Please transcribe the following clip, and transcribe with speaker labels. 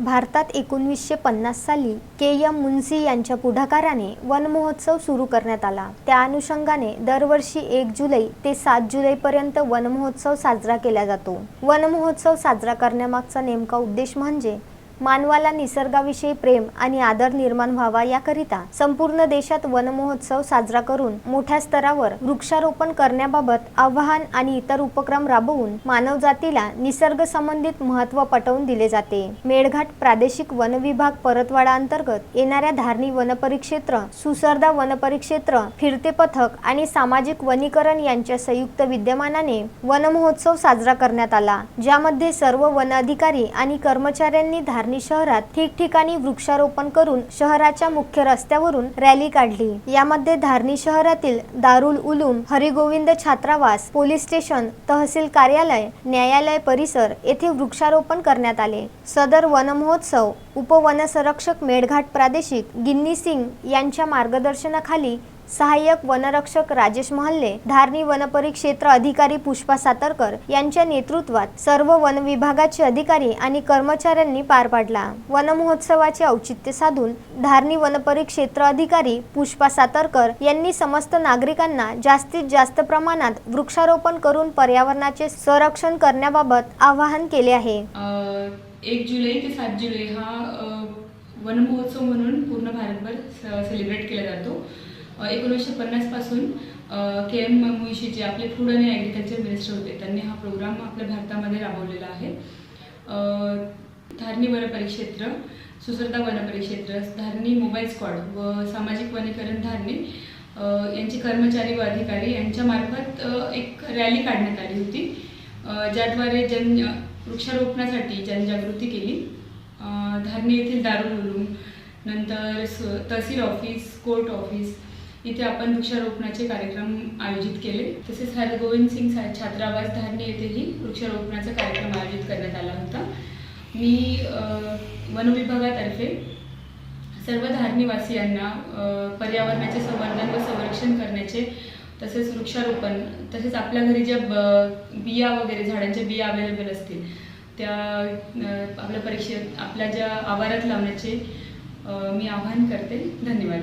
Speaker 1: भारतात एकोणवीसशे पन्नास साली के एम मुन्सी यांच्या पुढाकाराने वन महोत्सव सुरू करण्यात आला. त्या अनुषंगाने दरवर्षी एक जुलै ते सात जुलैपर्यंत वन महोत्सव साजरा केला जातो. वन महोत्सव साजरा करण्यामागचा नेमका उद्देश म्हणजे मानवाला निसर्गाविषयी प्रेम आणि आदर निर्माण व्हावा याकरिता संपूर्ण देशात वनमहोत्सव साजरा करून मोठ्या स्तरावर वृक्षारोपण करण्याबाबत आव्हान आणि इतर उपक्रम राबवून मानवजातीला निसर्ग संबंधित महत्त्व पटवून दिले जाते. मेळघाट प्रादेशिक वन विभाग परतवाडा अंतर्गत येणाऱ्या धारणी वनपरिक्षेत्र सुसरदा वनपरिक्षेत्र फिरते पथक आणि सामाजिक वनीकरण यांच्या संयुक्त विद्यमानाने वनमहोत्सव साजरा करण्यात आला ज्यामध्ये सर्व वन अधिकारी आणि कर्मचाऱ्यांनी धार धारणी शहरात ठिकठिकाणी वृक्षारोपण करून शहराच्या मुख्य रस्त्यावरून रॅली काढली. यामध्ये धारणी शहरातील दारुल उलूम हरिगोविंद छात्रावास पोलीस स्टेशन तहसील कार्यालय न्यायालय परिसर येथे वृक्षारोपण करण्यात आले. सदर वन महोत्सव उपवनसंरक्षक मेळघाट प्रादेशिक गिन्नी सिंग यांच्या मार्गदर्शनाखाली सहाय्यक वनरक्षक राजेश महल्ले धारणी वनपरिक्षेत्र अधिकारी पुष्पा सातरकर यांच्या नेतृत्वात सर्व वन विभागाचे अधिकारी आणि कर्मचाऱ्यांनी पार पाडला. वनमहोत्सवाचे औचित्य साधून धारणी वनपरिक्षेत्र अधिकारी पुष्पा सातरकर यांनी समस्त नागरिकांना जास्तीत जास्त प्रमाणात वृक्षारोपण करून पर्यावरणाचे संरक्षण करण्याबाबत आवाहन केले आहे.
Speaker 2: एक जुलै ते सात जुलै हा वनमहोत्सव म्हणून पूर्ण भारतभर सेलिब्रेट केला जातो. एकोणीसशे पन्नासपासून के एम मुईशी जे आपले फूड आणि ॲग्रिकल्चर मिनिस्टर होते त्यांनी हा प्रोग्राम आपल्या भारतामध्ये राबवलेला आहे. अ, धारणी वनपरिक्षेत्र सुसरदा वनपरिक्षेत्र धारणी मोबाईल स्क्वॉड व सामाजिक वनीकरण धारणी यांचे कर्मचारी व अधिकारी यांच्यामार्फत एक रॅली काढण्यात आली होती. ज्याद्वारे जन वृक्षारोपणासाठी जनजागृती केली. धारणी येथील दारुल उलूम नंतर स तहसील ऑफिस कोर्ट ऑफिस इथे आपण वृक्षारोपणाचे कार्यक्रम आयोजित केले. तसेच हरगोविंद सिंग छात्रावास धारणे येथेही वृक्षारोपणाचा कार्यक्रम आयोजित करण्यात आला होता. मी वनविभागातर्फे सर्व धारणीवासियांना पर्यावरणाचे संवर्धन व संरक्षण करण्याचे तसेच वृक्षारोपण तसेच आपल्या घरी ज्या ब बिया वगैरे झाडांच्या बिया अवेलेबल असतील त्या आपल्या परीक्षेत आपल्या ज्या आवारात लावण्याचे मी आवाहन करते. धन्यवाद.